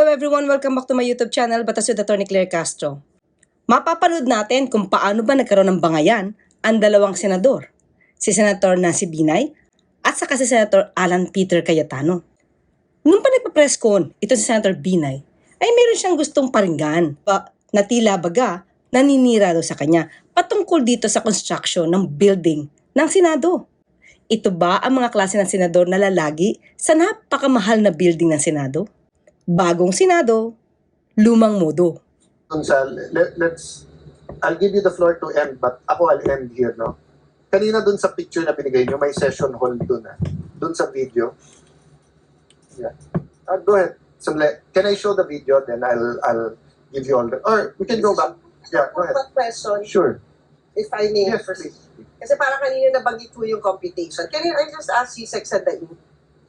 Hello everyone, welcome back to my YouTube channel, Batas with Attorney Claire Castro. Mapapanood natin kung paano ba nagkaroon ng bangayan ang dalawang senador, si Senator Nancy Binay at saka si Senator Alan Peter Cayetano. Nung pa nagpa-press con, ito si Senator Binay, ay meron siyang gustong paringgan pa, na tila baga naninira daw sa kanya patungkol dito sa construction ng building ng Senado. Ito ba ang mga klase ng senador na lalagi sa napakamahal na building ng Senado? Bagong Senado, lumang modo. dun sa, let, let's, I'll give you the floor to end, but ako I'll end here, no? Kanina dun sa picture na binigay nyo, may session hall dun, ah. Dun sa video. Yeah. Uh, go ahead. Sandali. Can I show the video? Then I'll, I'll give you all the, or we can go back. Yeah, go ahead. One question, Sure. if I may. Yes, first. please. Kasi parang kanina nabanggit po yung computation. Can I just ask you, Sex Dain,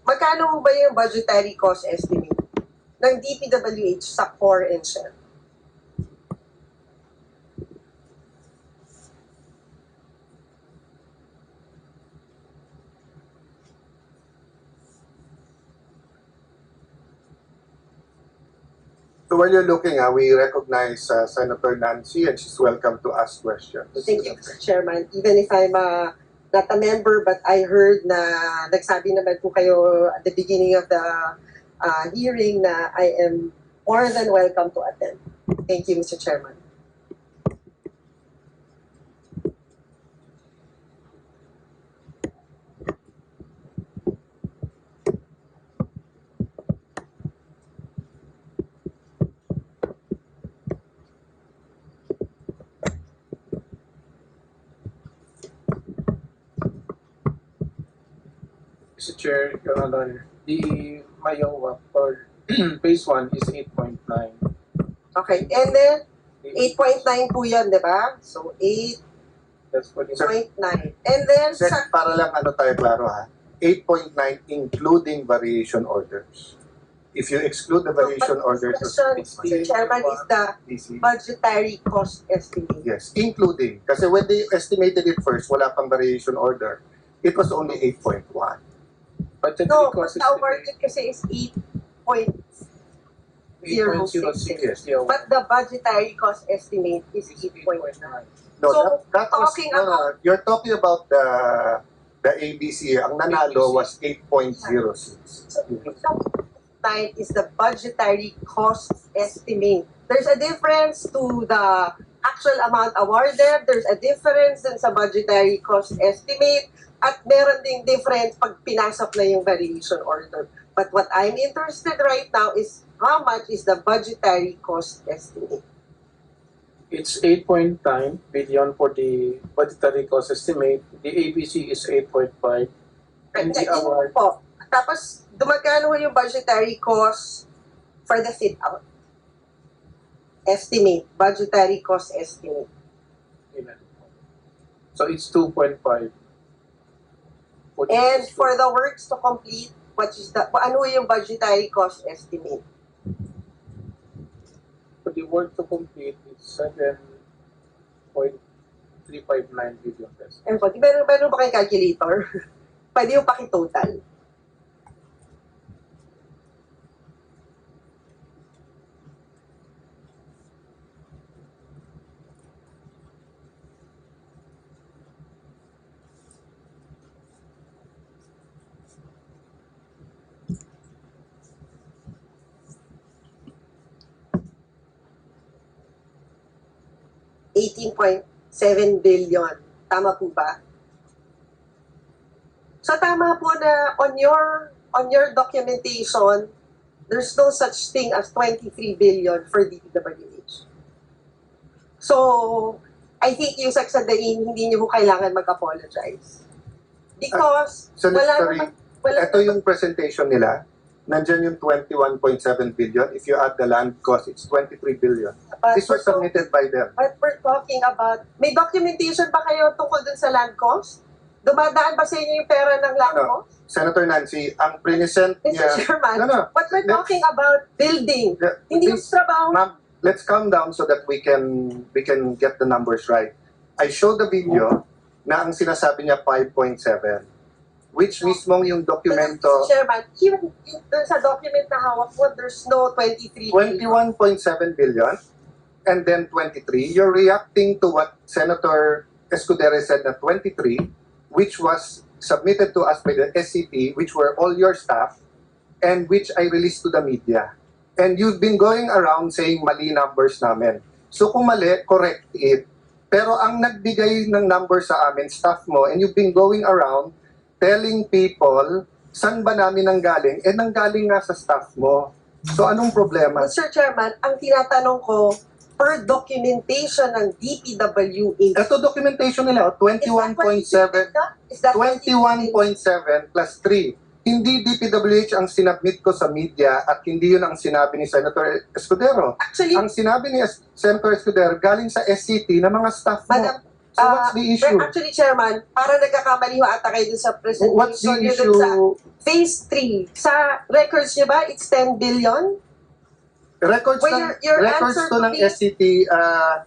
magkano ba yung budgetary cost estimate ng DPWH sa core and shell? So while you're looking, ah, we recognize uh, Senator Nancy and she's welcome to ask questions. Thank you, Mr. Chairman. Even if I'm uh, not a member, but I heard na nagsabi naman po kayo at the beginning of the uh, hearing na I am more than welcome to attend. Thank you, Mr. Chairman. Mr. Chair, Your Honor, the Mayowa for phase one is eight point nine. Okay, and then 8.9 po yan, di ba? So 8.9. That's for the. And then Sec, sa para lang ano tayo klaro ha, 8.9 including variation orders. If you exclude the variation But orders, question, Mr. Chairman, is the DC, budgetary cost estimate. yes, including. Kasi when they estimated it first, wala pang variation order. It was only 8.1. But the No, but cost the awarded kasi is 8.0. Eight point zero six, yes, the award But the budgetary cost estimate is is 8.9. No, So, that, that was, talking no, no, you're talking about the the ABC. Ang nanalo was 8.06. So 8.9 is the budgetary cost estimate. There's a difference to the actual amount awarded. There's a difference din sa budgetary cost estimate. At meron ding difference pag pinasok na yung variation order. But what I'm interested right now is how much is the budgetary cost estimate? It's eight point nine billion for the budgetary cost estimate. The ABC is eight point five. And the award, po. Tapos, dumagkano yung budgetary cost for the fit out? Estimate, budgetary cost estimate. so it's two point five. And for the works to complete, what is the, ano yung budgetary cost estimate? For the work to complete, it's seven point three five nine billion pesos. Ano po, di meron, meron ba kayong calculator? Pwede yung pakitotal. $18.7 billion. Tama po ba? So tama po na on your on your documentation, there's no such thing as 23 billion for DPWH. So, I think yung saksadain, hindi niyo po kailangan mag-apologize. Because, So, wala sorry, naman, wala ito yung presentation nila. Nandyan yung 21.7 billion. If you add the land cost, it's 23 billion. but This was submitted by them. but we're talking about, may documentation ba kayo tungkol dun sa land cost? Dumadaan ba sa inyo yung pera ng land Ano? cost? Senator Nancy, ang present Mr. niya... Chairman, No, no. but we're Let's- talking about building. the- Hindi yung trabaho. Ma'am, let's calm down so that we can we can get the numbers right. I showed the video na ang sinasabi niya 5.7. which mismong yung dokumento. Chairman, even in- dun sa document na hawak mo, there's no 23 billion. 21.7 billion and then 23. You're reacting to what Senator Escudero said na 23, which was submitted to us by the SCP, which were all your staff, and which I released to the media. And you've been going around saying mali numbers namin. So kung mali, correct it. Pero ang nagbigay ng number sa amin, staff mo, and you've been going around telling people, saan ba namin nanggaling? Eh, nanggaling nga sa staff mo. So anong problema? Mr. Chairman, ang tinatanong ko, per documentation ng DPWH, Ito documentation nila, oh, 21.7, Is that what you think? 21.7 plus 3. Hindi DPWH ang sinabmit ko sa media at hindi yun ang sinabi ni Senator Escudero. Actually, Ang sinabi ni Es- Senator Escudero galing sa SCT na mga staff mo. Madam, So what's the issue? But actually, Chairman, para nagkakamali ho ata kayo dun sa presentation What's the issue? sa Phase 3. Sa records niyo ba, it's 10 billion? Records, Well, ng, your- your records to ng me- SCT, uh,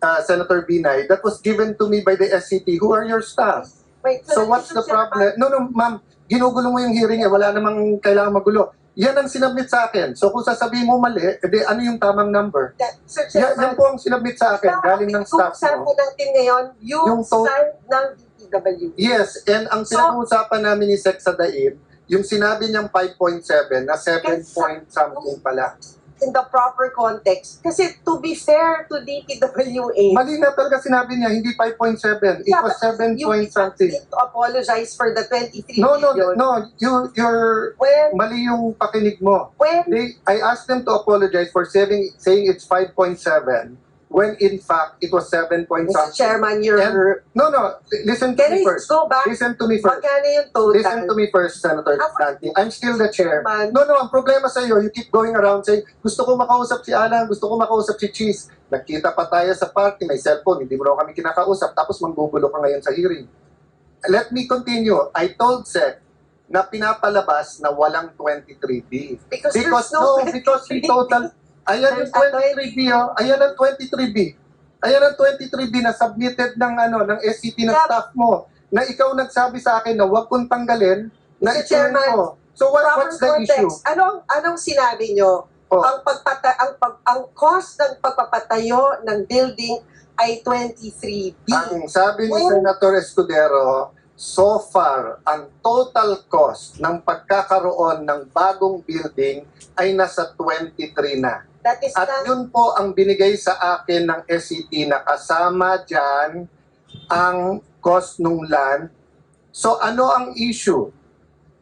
uh, Senator Binay, that was given to me by the SCT. Who are your staff? Wait, So what's the problem? No, no, ma'am, ginugulo mo yung hearing eh, wala namang kailangan magulo. Yan ang sinabmit sa akin. So kung sasabihin mo mali, edi ano yung tamang number? that- Sir Yan, yan Chairman, po ang sinabmit sa akin, galing ng staff Kung mo. natin ngayon, yung, Yung to- start ng DPWH. Yes, and ang So- pinag-uusapan namin ni Sex sa Daib, yung sinabi niyang 5.7 na 7 Yes, point something pala. In the proper context. Kasi to be fair to DPWH, Mali na talaga sinabi niya, hindi 5.7. It Yeah, was but 7 you point something. need to apologize for the 23 No, no, billion. no. You, you're, When, mali yung pakinig mo. when They, I asked them to apologize for saying, saying it's 5.7 when in fact it was 7 point Mr. something. Chairman, you're, No, no. li- Listen to can me I first. go back? Listen to me first. Magkano yung total? Listen to me first, Senator Ako- Dante. I'm still the chair. Man. No, no, ang problema sa iyo, you keep going around saying, gusto ko makausap si Alan, gusto ko makausap si Cheese. Nagkita pa tayo sa party, may cellphone, hindi mo raw kami kinakausap, tapos manggugulo ka ngayon sa hearing. Let me continue. I told Seth na pinapalabas na walang 23B. Because, Because, there's no, no, because he total, ayan yung There's a 23B, oh. ayan ang 23B. Ayan ang 23B na submitted ng, ano, ng SCP ng Yeah. staff mo, na ikaw nagsabi sa akin na wag kong tanggalin, na Mr. ituloy Chairman, ko. So what, proper what's the issue? context. Anong, anong sinabi nyo? Oh. Ang pagpata ang pag ang cost ng pagpapatayo ng building ay 23B. Ang sabi ni Well- Senator Escudero, so far, ang total cost ng pagkakaroon ng bagong building ay nasa 23 na. That is At not yun po ang binigay sa akin ng SCT na kasama dyan ang cost ng land. So ano ang issue?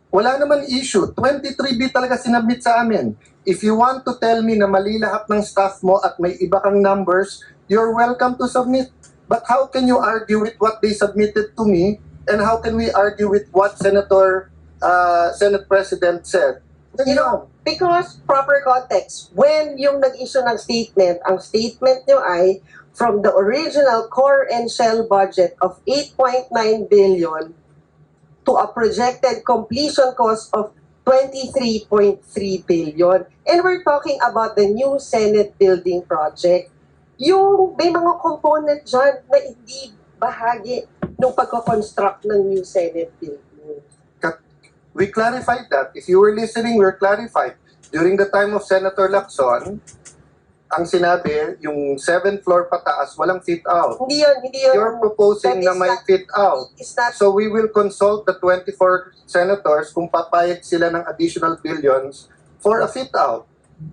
Wala naman issue. 23B talaga sinabit sa amin. If you want to tell me na mali lahat ng staff mo at may iba kang numbers, you're welcome to submit. But how can you argue with what they submitted to me? And how can we argue with what Senator, uh, Senate President said? You know, because proper context, when yung nag-issue ng statement, ang statement nyo ay from the original core and shell budget of 8.9 billion to a projected completion cost of 23.3 billion. And we're talking about the new Senate building project. Yung may mga component dyan na hindi bahagi ng pagko-construct ng new Senate building. We clarified that. If you were listening, we're clarified. During the time of Senator Lacson, ang sinabi, yung seventh floor pataas, walang fit out. Hindi yun, hindi yun. You're proposing na may not- fit out. It's not So we will consult the 24 senators kung papayag sila ng additional billions for a fit out.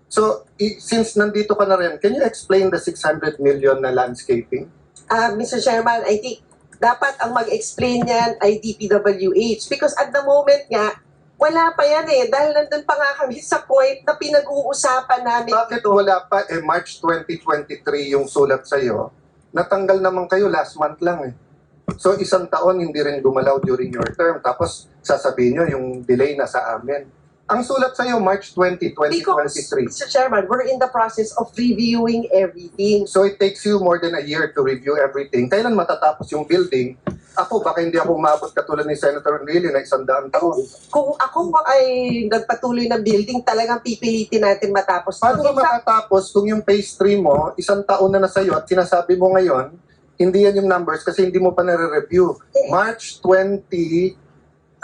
So, i- since nandito ka na rin, can you explain the 600 million na landscaping? uh, Mr. Chairman, I think dapat ang mag-explain yan ay DPWH because at the moment nga, wala pa yan eh. Dahil nandun pa nga kami sa point na pinag-uusapan namin Bakit ito. wala pa, eh March 2023 yung sulat sa'yo, natanggal naman kayo last month lang eh. So isang taon hindi rin gumalaw during your term, tapos sasabihin nyo yung delay na sa amin. Ang sulat sa'yo, March 20, Because, 2023. Mr. Chairman, we're in the process of reviewing everything. So it takes you more than a year to review everything. Kailan matatapos yung building? Ako, baka hindi ako umabot katulad ni Senator Lily na isang daang taon. Kung ako ay nagpatuloy ng building, talagang pipilitin natin matapos. Paano ka In fact, makatapos kung yung phase 3 mo, isang taon na na sa'yo at sinasabi mo ngayon, hindi yan yung numbers kasi hindi mo pa nare-review. March 20,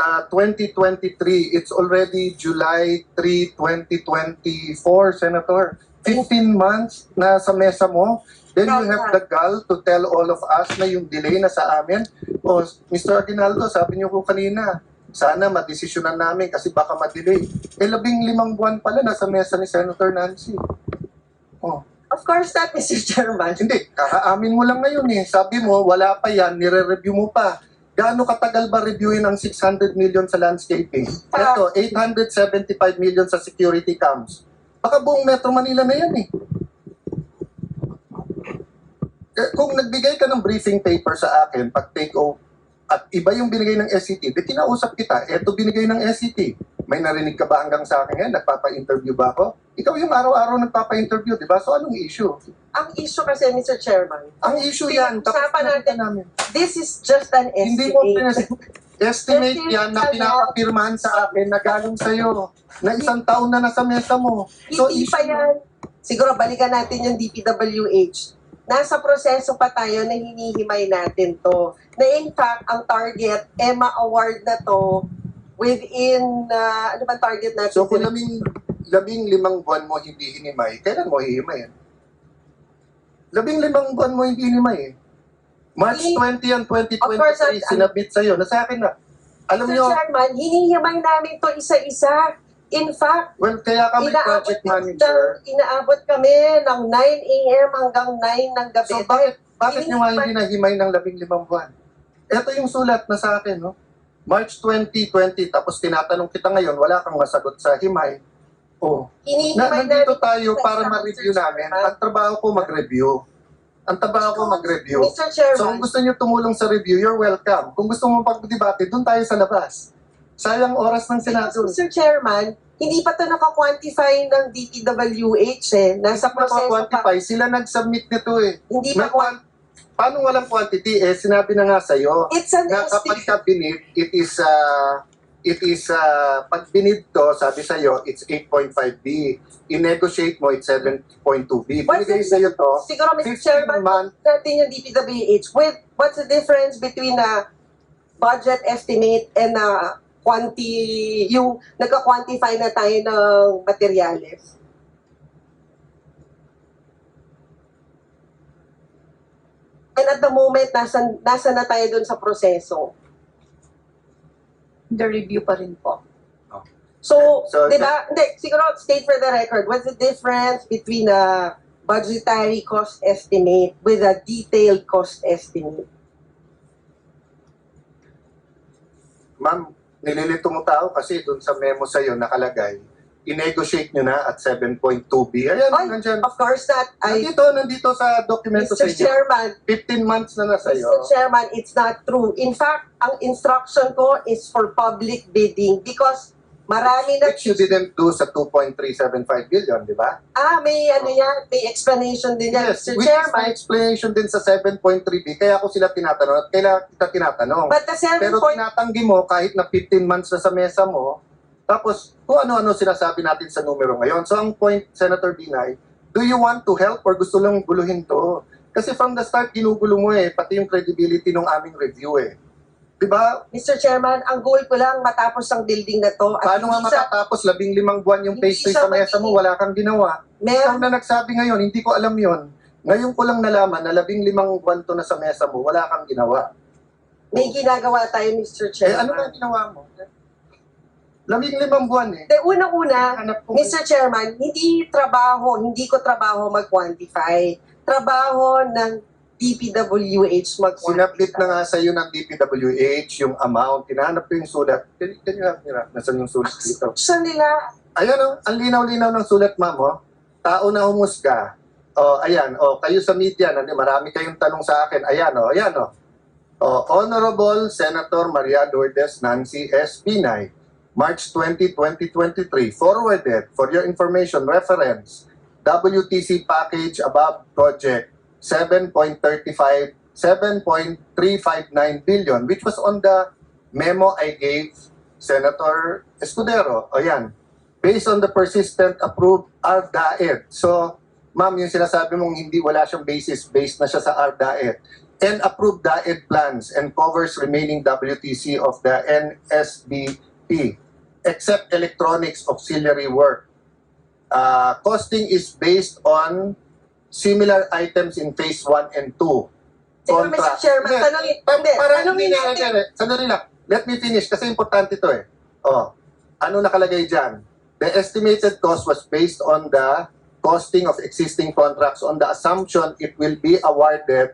uh, 2023, it's already July 3, 2024, Senator. 15 months na sa mesa mo. Then you have the gall to tell all of us na yung delay na sa amin. O, Mr. Aguinaldo, sabi niyo po kanina, sana madesisyonan namin kasi baka madelay. Eh, labing limang buwan pala nasa mesa ni Senator Nancy. Oh. Of course not, Mr. Chairman. Hindi, kakaamin mo lang ngayon eh. Sabi mo, wala pa yan, nire-review mo pa. Gaano katagal ba reviewin ang 600 million sa landscaping? Ito, 875 million sa security cams. Baka buong Metro Manila na yan eh. Eh, Kung nagbigay ka ng briefing paper sa akin, pag take at iba yung binigay ng SCT, di kinausap kita, eto binigay ng SCT. May narinig ka ba hanggang sa akin ngayon? Nagpapa-interview ba ako? Ikaw yung araw-araw nagpapa-interview, di ba? So anong issue? Ang issue kasi, Mr. Chairman, Ang issue yan, tapos nakita natin. namin. this is just an Hindi mo estimate. yan na pinapapirmahan sa akin na galing sa'yo. Na isang taon na nasa mesa mo. So, Hindi issue pa yan. Siguro balikan natin yung DPWH. Nasa proseso pa tayo na hinihimay natin to. Na in fact, ang target, EMA Award na to, within, uh, ano ba target natin? So, kung labing, labing limang buwan mo hindi hinimay, kailan mo hihimay? Labing limang buwan mo hindi hinimay. March Hindi. 20 yan, Of course, 2023, ang- sinabit sa'yo. Nasa akin na. Alam Mr. nyo, Chairman, hinihimay namin to isa-isa. In fact, well, kaya kami inaabot, project manager. ng, inaabot kami ng 9 a.m. hanggang 9 ng gabi. So, bakit, bakit nyo nga hindi nahimay ng labing limang buwan? Ito yung sulat na sa akin, no? March 2020, tapos tinatanong kita ngayon, wala kang masagot sa himay. Oh, na, hinihimay nandito namin tayo para ma-review namin. Ang trabaho ko mag-review. Ang trabaho ko mag-review. Mr. Chairman, So kung gusto niyo tumulong sa review, you're welcome. Kung gusto mo pag-debate, doon tayo sa labas. Sayang oras ng Senado. Mr. Chairman, hindi pa to naka-quantify ng DPWH eh. Nasa Hindi pa proseso pa. Sila nag-submit nito eh. Hindi pa quantify. quan- Paano walang quantity? Eh, sinabi na nga sa'yo, It's an na kapag ka binid, it is, uh, it is, uh, pag binid to, sabi sa'yo, it's 8.5B. I-negotiate mo, it's 7.2B. What's Binigay sa'yo to, Siguro, Mr. 15 Chairman, natin yung DPWH. With, what's the difference between a budget estimate and a quanti, yung nagka-quantify na tayo ng materyales? And at the moment, nasa, nasa na tayo dun sa proseso. The review pa rin po. So, So, di ba? Hindi, siguro state for the record, what's the difference between a budgetary cost estimate with a detailed cost estimate? Ma'am, nililito mo tao kasi doon sa memo sa'yo nakalagay, i-negotiate nyo na at 7.2B. Ayan, Ay, nandyan. Of course not. I, Nandito, nandito sa dokumento sa Mr. inyo. Chairman, 15 months na na sa'yo. Mr. Chairman, it's not true. In fact, ang instruction ko is for public bidding because marami na... Which you didn't do sa 2.375 billion, di ba? Ah, may ano yan, may explanation din yan, Yes, Mr. which is my Chairman. explanation din sa 7.3B. Kaya ako sila tinatanong at kailangan kita tinatanong. But the 7 Pero point... tinatanggi mo kahit na 15 months na sa mesa mo, tapos kung ano-ano sinasabi natin sa numero ngayon. So ang point, Senator Binay, do you want to help or gusto lang guluhin to? Kasi from the start, ginugulo mo eh, pati yung credibility ng aming review eh. Di ba? Mr. Chairman, ang goal ko lang matapos ang building na to. at Paano nga siya- matatapos labing limang buwan yung Hindi phase 3 siya sa mesa mo, wala kang ginawa? Meron na nagsabi ngayon, hindi ko alam yon. Ngayon ko lang nalaman na labing limang buwan to na sa mesa mo, wala kang ginawa. May ginagawa tayo, Mr. Eh, Chairman. ano nga ginawa mo? Labing limang buwan eh. De, unang-una, Hanap ko Mr. Chairman, hindi trabaho, hindi ko trabaho mag-quantify. Trabaho ng DPWH mag-quantify. Sinabit na nga sa iyo ng DPWH yung amount. Tinahanap ko yung sulat. Can, can you help me? Nasaan yung sulat dito? Sa nila, Ayan o, ang linaw-linaw ng sulat, ma'am. Oh. Tao na humusga. O, ayan. O, kayo sa media, nandi, marami kayong tanong sa akin. Ayan o, ayan o. O, Honorable Senator Maria Lourdes Nancy S. Pinay, March 20, 2023, forwarded for your information reference, WTC package above project 7.35 7.359 billion which was on the memo I gave Senator Escudero. Ayan. Based on the persistent approved RDAET. So, ma'am, yung sinasabi mong hindi wala siyang basis, based na siya sa RDAET. and approved DAED plans and covers remaining WTC of the NSBP, except electronics auxiliary work. Uh, costing is based on similar items in phase 1 and 2. Siguro, Mr. Chairman, Hindi, tanongin, pa- hindi, para tanongin hindi na, natin. hindi, sandali lang. Let me finish kasi importante to eh. Oh, ano nakalagay dyan? The estimated cost was based on the costing of existing contracts on the assumption it will be awarded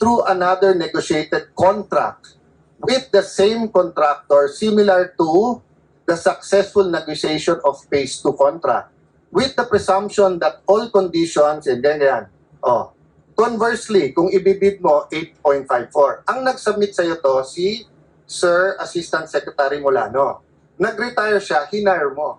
through another negotiated contract with the same contractor similar to the successful negotiation of phase 2 contract with the presumption that all conditions and then yan. Oh. Conversely, kung ibibid mo 8.54, ang nag-submit sa'yo to si Sir Assistant Secretary Molano. Nag-retire siya, hinire mo.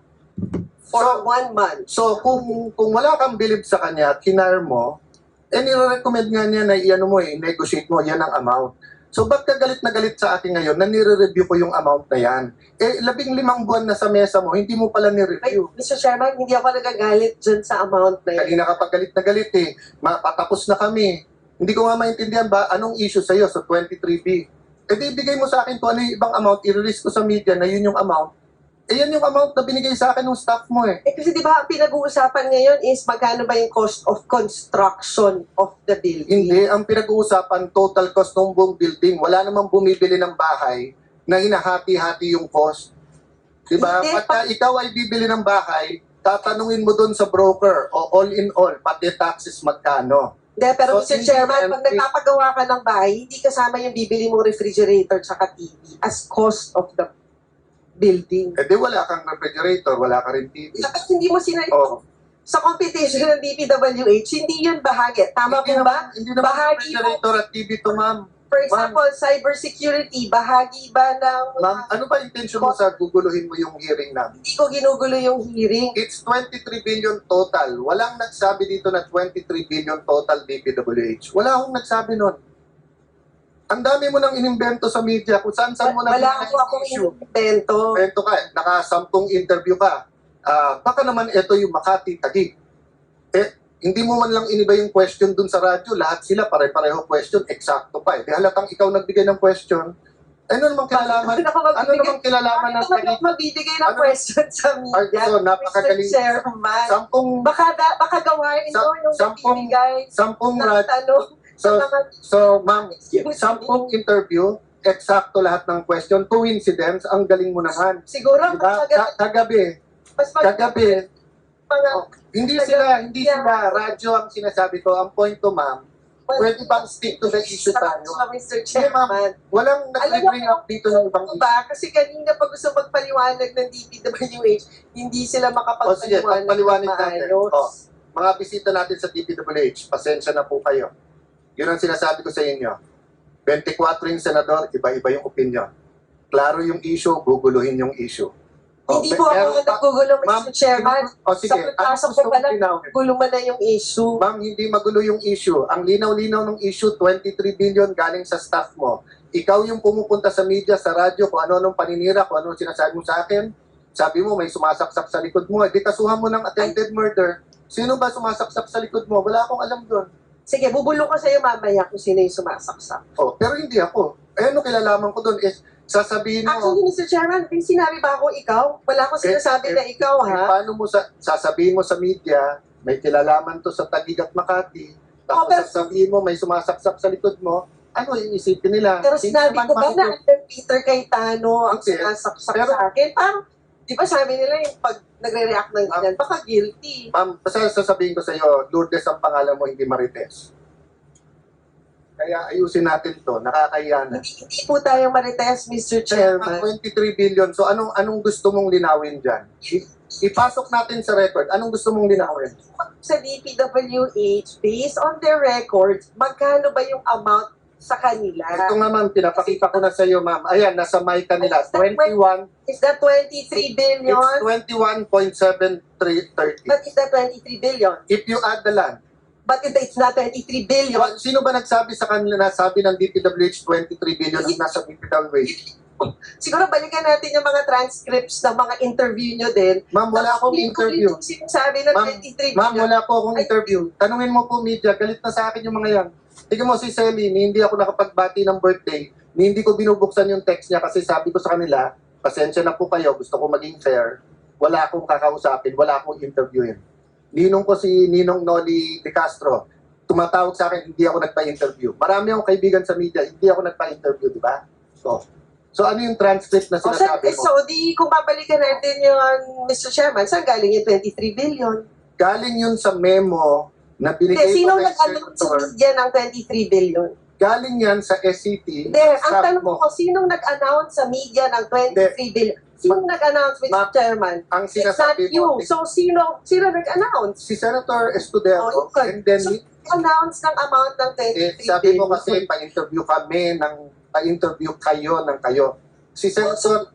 For So- one month. So kung kung wala kang bilib sa kanya at hinire mo, eh nire-recommend nga niya na iano mo eh, negotiate mo yan ang amount. So ba't ka galit na galit sa akin ngayon na nire-review ko yung amount na yan? Eh labing limang buwan na sa mesa mo, hindi mo pala Ay, ni-review. Mr. Chairman, hindi ako nagagalit dyan sa amount na yun. Kanina ka pa galit na galit eh. Mapatapos na kami. Hindi ko nga maintindihan ba anong issue sa'yo sa 23B. Eh di ibigay mo sa akin kung ano yung ibang amount, i-release ko sa media na yun yung amount. Eh yan yung amount na binigay sa akin ng staff mo eh. Eh kasi di ba ang pinag-uusapan ngayon is magkano ba yung cost of construction of the building? Hindi, ang pinag-uusapan, total cost ng buong building. Wala namang bumibili ng bahay na hinahati-hati yung cost. Diba? Hindi, Pagka ikaw ay bibili ng bahay, tatanungin mo dun sa broker, o all in all, pati taxes magkano. Hindi, pero So, Mr. hindi Chairman, pag nagpapagawa ka ng bahay, hindi kasama yung bibili mong refrigerator tsaka TV as cost of the building. Eh di wala kang refrigerator, wala ka rin TV. Tapos hindi mo sina... Oh, Sa competition ng DPWH, hindi yun bahagi. Tama po ba? hindi naman Bahagi refrigerator at TV to, ma'am. For example, cybersecurity, bahagi ba ng... Ma'am, ano ba intention mo sa guguluhin mo yung hearing namin? Hindi ko ginugulo yung hearing. It's 23 billion total. Walang nagsabi dito na 23 billion total DPWH. Wala akong nagsabi nun. Ang dami mo nang inimbento sa media kung saan saan mo na Wala ako akong invento. Invento ka, nakasampung interview ka. Ah, baka naman ito yung Makati Taguig. Eh, hindi mo man lang iniba yung question dun sa radyo. Lahat sila pare-pareho question, eksakto pa. Eh, di halatang ikaw nagbigay ng question. Eh, ano namang kilalaman? Ano ako Ano magbibigay? namang kilalaman ng Ano ako magbibigay ng Ano- question sa Ay, media? ito, napakagaling. Mr. Chairman. Sampung, Baka, da, baka gawain Sa- mo yung sampung- bibigay sampung ng tanong So, so ma'am, sampung interview, eksakto lahat ng question. Coincidence, ang galing mo naman. Siguro, Diba? mas maganda, Ka- kagabi, mas maganda kagabi, mga... oh, hindi sila, hindi sila, radyo ang sinasabi ko. Ang point ko, ma'am, pwede bang stick to the issue tayo? Sa Mr. Hindi, ma'am. Walang nag-bring up dito ng ibang Ano issue. ba? Kasi kanina pag gusto magpaliwanag ng DPWH, hindi sila O sige, makapagpaliwanag paliwanag ng natin. maayos. O, mga bisita natin sa DPWH, pasensya na po kayo. Yun ang sinasabi ko sa inyo. 24 yung senador, iba-iba yung opinion. Klaro yung issue, guguluhin yung issue. O, Hindi po ako pa- nagugulo, Ma'am, Mr. Chairman. O sige, Sa pagpasok ko pa mong lang, linawin? gulo mo na yung issue. Ma'am, hindi magulo yung issue. Ang linaw-linaw ng issue, 23 billion galing sa staff mo. Ikaw yung pumupunta sa media, sa radyo, kung ano-anong paninira, kung ano sinasabi mo sa akin. Sabi mo, may sumasaksak sa likod mo. Di kasuhan mo ng attempted murder. Sino ba sumasaksak sa likod mo? Wala akong alam doon. Sige, bubulong ko sa'yo mamaya kung sino yung sumasaksak. Oh, pero hindi ako. Eh, ano kilalaman ko doon is, sasabihin mo, Actually, Mr. Chairman, may sinabi ba ako ikaw? Wala akong sinasabi Eh, na ikaw, eh, ha? paano mo sa, sasabihin mo sa media, may kilalaman to sa Taguig at Makati, tapos Oh, pero- sasabihin mo, may sumasaksak sa likod mo, ano iisipin nila? Pero Hindi sinabi naman ko ba na makikita- under Peter Cayetano ang Okay. sinasaksak Pero- sa akin? Parang, di ba sabi nila yung pag nagre-react ng ganyan, baka guilty. Ma'am, basta sasabihin ko sa iyo, Lourdes ang pangalan mo, hindi Marites. Kaya ayusin natin to, nakakahiya na. Hindi, po tayo marites, Mr. Kaya Chairman. 23 billion, so anong anong gusto mong linawin dyan? I- ipasok natin sa record, anong gusto mong linawin? Sa DPWH, based on their records, magkano ba yung amount sa kanila? Ito nga ma'am, pinapakita ko na sa iyo ma'am. Ayan, nasa mic kanila, 21, Is that 23 billion? it's 21.7330. But is that 23 billion? If you add the land, But it- it's not 23 billion. Wa- Sino ba nagsabi sa kanila, nasabi ng DPWH 23 billion ang nasa DPWH? Siguro balikan natin yung mga transcripts ng mga interview nyo din. Ma'am, wala akong interview. Sinasabi ng Ma'am, 23 Ma'am, wala po akong interview. Tanungin mo po media, galit na sa akin yung mga yan. Tingnan mo si ni hindi ako nakapagbati ng birthday, hindi ko binubuksan yung text niya kasi sabi ko sa kanila, pasensya na po kayo, gusto ko maging fair, wala akong kakausapin, wala akong interviewin. Ninong ko si Ninong Noli De Castro, tumatawag sa akin, hindi ako nagpa-interview. Marami akong kaibigan sa media, hindi ako nagpa-interview, di ba? So, so ano yung transcript na sinasabi eh, so, mo? di, kung babalikan natin yung Mr. Chairman, saan galing yung 23 billion? Galing yun sa memo na Hindi, binigay sino ko kay nag-announce sa Senator. media ng 23 billion? Galing yan sa SCT. Hindi, ang staff tanong mo. ko, sinong nag-announce sa media ng 23 billion? Sinong nag-announce, Mr. Ma- Chairman? Ang It's not sinasabi you. mo, So, sino, sino nag-announce? si Senator Escudero, Oh, okay. and then So, announce ng amount ng 23 eh, sabi billion. mo kasi pa-interview kami ng pa-interview kayo ng kayo. Si Senator,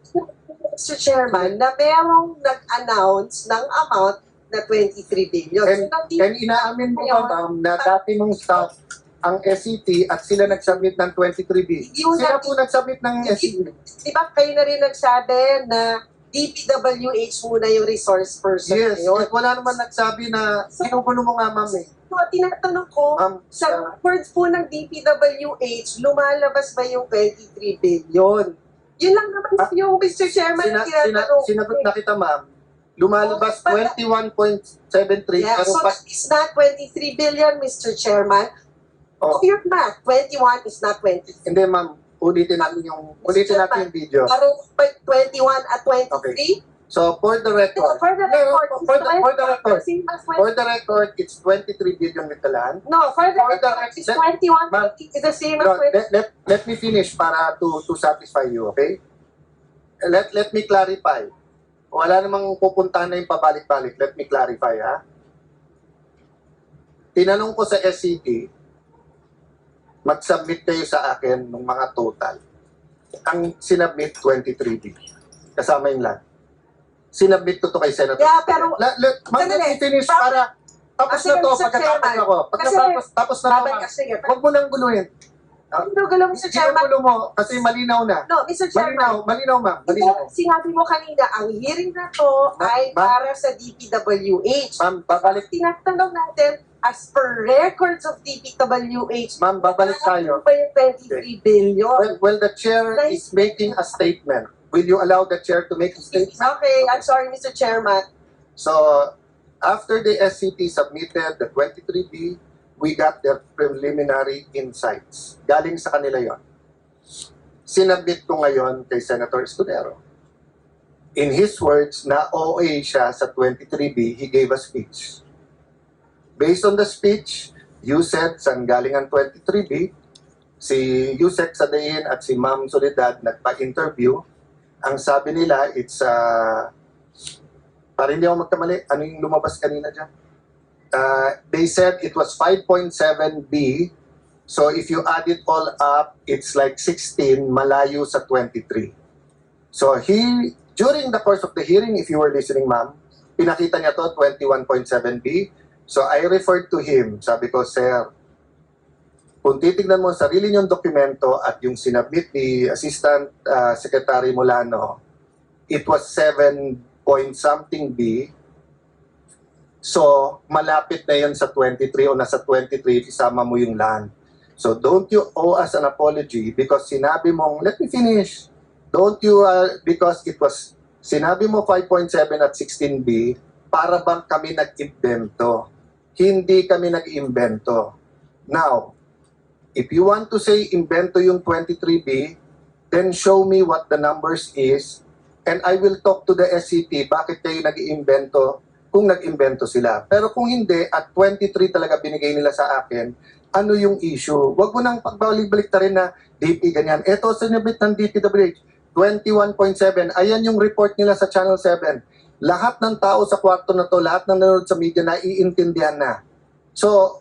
Mr. Chairman, na merong nag-announce ng amount na 23 billion. And- so, and inaamin mo ba ma'am na dati mong staff ang SCT at sila nag-submit ng 23B. Yung Sila po nag-submit ng SCT. di ba kayo na rin nagsabi na DPWH muna yung resource person Yes, ngayon? at wala naman nagsabi na sinugulo mo nga ma'am eh. So, tinatanong ko, Ma'am, sa uh, records po ng DPWH, lumalabas ba yung 23 billion? Yun lang naman Ah, yung Mr. Chairman sina, na sina, tinatanong. sinagot na kita ma'am, lumalabas Okay, but- 21.73 Yeah, pero so pa, it's not 23 billion, Mr. Chairman. Oh. Oh. Your math, 21 is not 23. hindi ma'am, ulitin natin yung ulitin natin yung video. Parang by 21 at 23? So for the record, For the No, record, for the, for the record, Same as for the record, it's 23 billion land. No, for the for the record, it's let- 21, Ma'am, it's the same No, as 20. let, let, let me finish para to to satisfy you, okay? Let let me clarify. Wala namang pupuntahan na yung pabalik-balik. Let me clarify, ha? Tinanong ko sa SCT, mag-submit kayo sa akin ng mga total. Ang sinubmit, 23B. Kasama yung land. Sinubmit ko to kay Senator. Yeah, pero- Let, let, let Sandali. finish Tapos- para tapos Kasi na to, pagkatapos ako. Pagkatapos, tapos na to. Huwag mo nang guluhin. Ano gulo, Mr. Chairman? Sinagulo mo kasi malinaw na. No, Mr. Malinaw, Chairman. malinaw ma'am, Ito, malinaw. sinabi mo kanina, ang hearing na to Ma- ay para sa DPWH. Ma'am, babalik, Tinatanong natin, as per records of DPWH, ma'am, babalik tayo. ba yung 23 billion? Well, well, the chair is making a statement. Will you allow the chair to make a statement? Okay, I'm sorry, Mr. Chairman. So, after the SCT submitted the 23B, we got their preliminary insights. Galing sa kanila yon. Sinabit ko ngayon kay Senator Escudero. In his words, na OA siya sa 23B, he gave a speech. Based on the speech, you said saan galing ang 23B, si Yusek Sadain at si Ma'am Soledad nagpa-interview. Ang sabi nila, it's uh, para hindi ako magkamali, ano yung lumabas kanina dyan? Uh, they said it was 5.7B. So if you add it all up, it's like 16, malayo sa 23. So he, during the course of the hearing, if you were listening, ma'am, pinakita niya to 21.7B. So I referred to him. Sabi ko, sir, kung titignan mo sarili niyong dokumento at yung sinabit ni Assistant uh, Secretary Molano, it was 7 point something B. So, malapit na yun sa 23 o nasa 23 isama mo yung land. So, don't you owe us an apology because sinabi mong, let me finish. Don't you, uh, because it was, sinabi mo 5.7 at 16B, para bang kami nag-imbento. Hindi kami nag-imbento. Now, if you want to say imbento yung 23B, then show me what the numbers is and I will talk to the SCT bakit kayo nag-iimbento kung nag-imbento sila. Pero kung hindi, at 23 talaga binigay nila sa akin, ano yung issue? Huwag mo nang pagbalik-balik ta rin na DP ganyan. Ito, sinabit ng DPWH, 21.7. Ayan yung report nila sa Channel 7. Lahat ng tao sa kwarto na to, lahat ng nanonood sa media, naiintindihan na. So,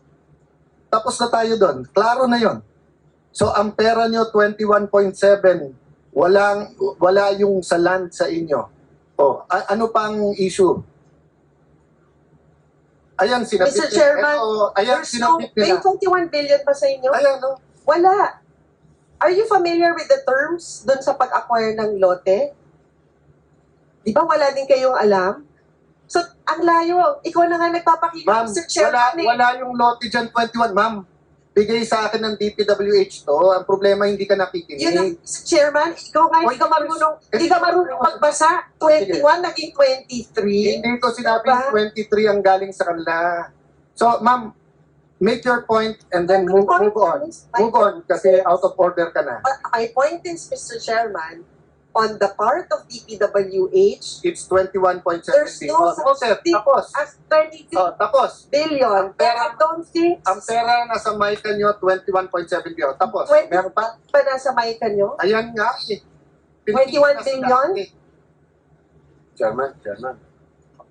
tapos na tayo doon. Klaro na yon. So, ang pera nyo, 21.7 walang wala yung sa land sa inyo. Oh, a- ano pang issue? Ayan, sinabit Mr. Chairman, Eto, ayan, There's no, sinabit may nila. 21 billion ba sa inyo? Ayan, no? Wala. Are you familiar with the terms dun sa pag-acquire ng lote? Di ba wala din kayong alam? So, ang layo. Ikaw na nga nagpapakita, Ma'am, Mr. wala, Chairman. eh. wala yung lote dyan, 21. Ma'am, bigay sa akin ng DPWH to. Ang problema, hindi ka Yun ang, nakikinig. Chairman, ikaw nga, hindi ka marunong, hindi ka marunong magbasa. 21 naging 23. Hindi ko sinabing Diba? 23 ang galing sa kanila. So, ma'am, make your point and then move, move on. Move on kasi out of order ka na. But my point is, Mr. Chairman, on the part of DPWH, It's 21.70. There's no Oh, tapos, such thing tapos. as 33 Oh, tapos. billion. Ang pera- I don't think Ang pera nasa mic nyo, 21.7 billion. Tapos, 20 meron pa? pa nasa mic nyo. Ayan nga eh. 21 billion? Eh. Chairman, Chairman,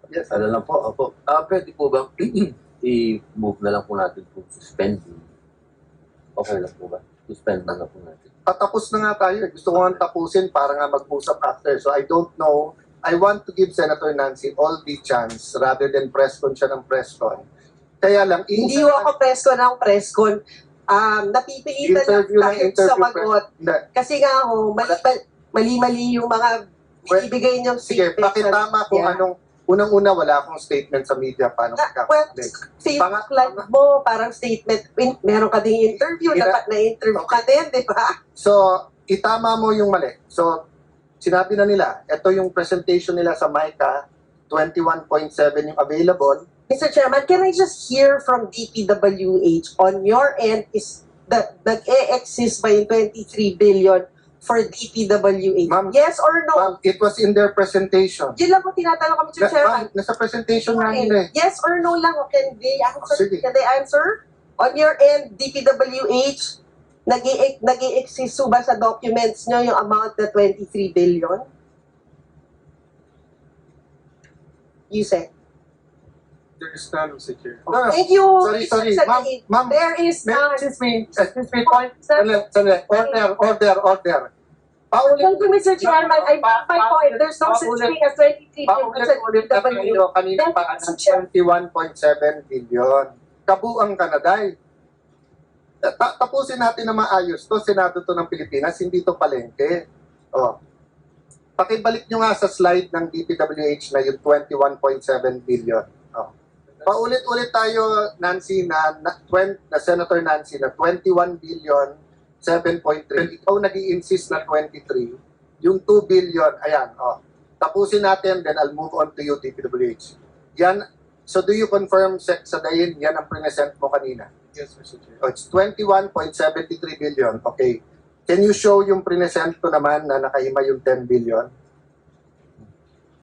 Yes. ano lang po, opo. Ah, pwede po bang i-move na lang po natin kung suspending? Okay lang po ba? Suspend na lang po natin. Patapos na nga tayo. eh. Gusto ko nga tapusin para nga mag-usap after. So I don't know. I want to give Senator Nancy all the chance rather than press con siya ng press con. Kaya lang, Hindi ko ako preskon ng preskon. Um, napipilitan lang Interview ng tayo interview, sa magot. Hindi. Kasi nga ako, mali- mali-mali yung mga Well, ibigay niyong Sige, statements. pakitama kung Yeah. anong Unang-una, wala akong statement sa media paano Ah, well, magkakalit. Facebook Panga- live mo, parang statement, win- meron ka ding interview, Ina- dapat na-interview ka din, di ba? So, itama mo yung mali. So, sinabi na nila, ito yung presentation nila sa MICA, 21.7 yung available. Mr. Chairman, can I just hear from DPWH on your end is that nag-e-exist ba yung 23 billion for DPWH? Ma'am, yes or no? Ma'am, it was in their presentation. Yun lang po tinatanong ko, Mr. Na, Chairman. ma'am, nasa presentation nga nila eh. Yes or no lang, o can they answer? Sige. Can they answer? On your end, DPWH, nag i exist ba sa documents nyo yung amount na 23 billion? You said. There is none, Mr. Chair. No, no. Thank you. Sorry, Mr. sorry. Ma'am, ma'am, There is may- none. excuse me, excuse me, point. Sandali, sandali. Order, order, order. Paulit, Thank you, Mr. Chairman. I Pa- my pa- point. There's no such thing as 23 billion paulit sa ulit na kayo kanina pa you, ng Mr. Chair. 21.7 billion. Kabuang Kanaday. Ta- tapusin natin na maayos to. Senado to ng Pilipinas, hindi to palengke. Oh. Pakibalik nyo nga sa slide ng DPWH na yung 21.7 billion. Oh. Paulit-ulit tayo, Nancy, na, na, 20, na Senator Nancy, na 21 billion, 7.3. Ikaw nag insist na 23. Yung 2 billion, ayan, oh. Tapusin natin, then I'll move on to you, DPWH. Yan, so do you confirm, Sec Sadayin, yan ang present mo kanina? Yes, Mr. Chair. Oh, it's 21.73 billion. Okay. Can you show yung present ko naman na nakahima yung 10 billion?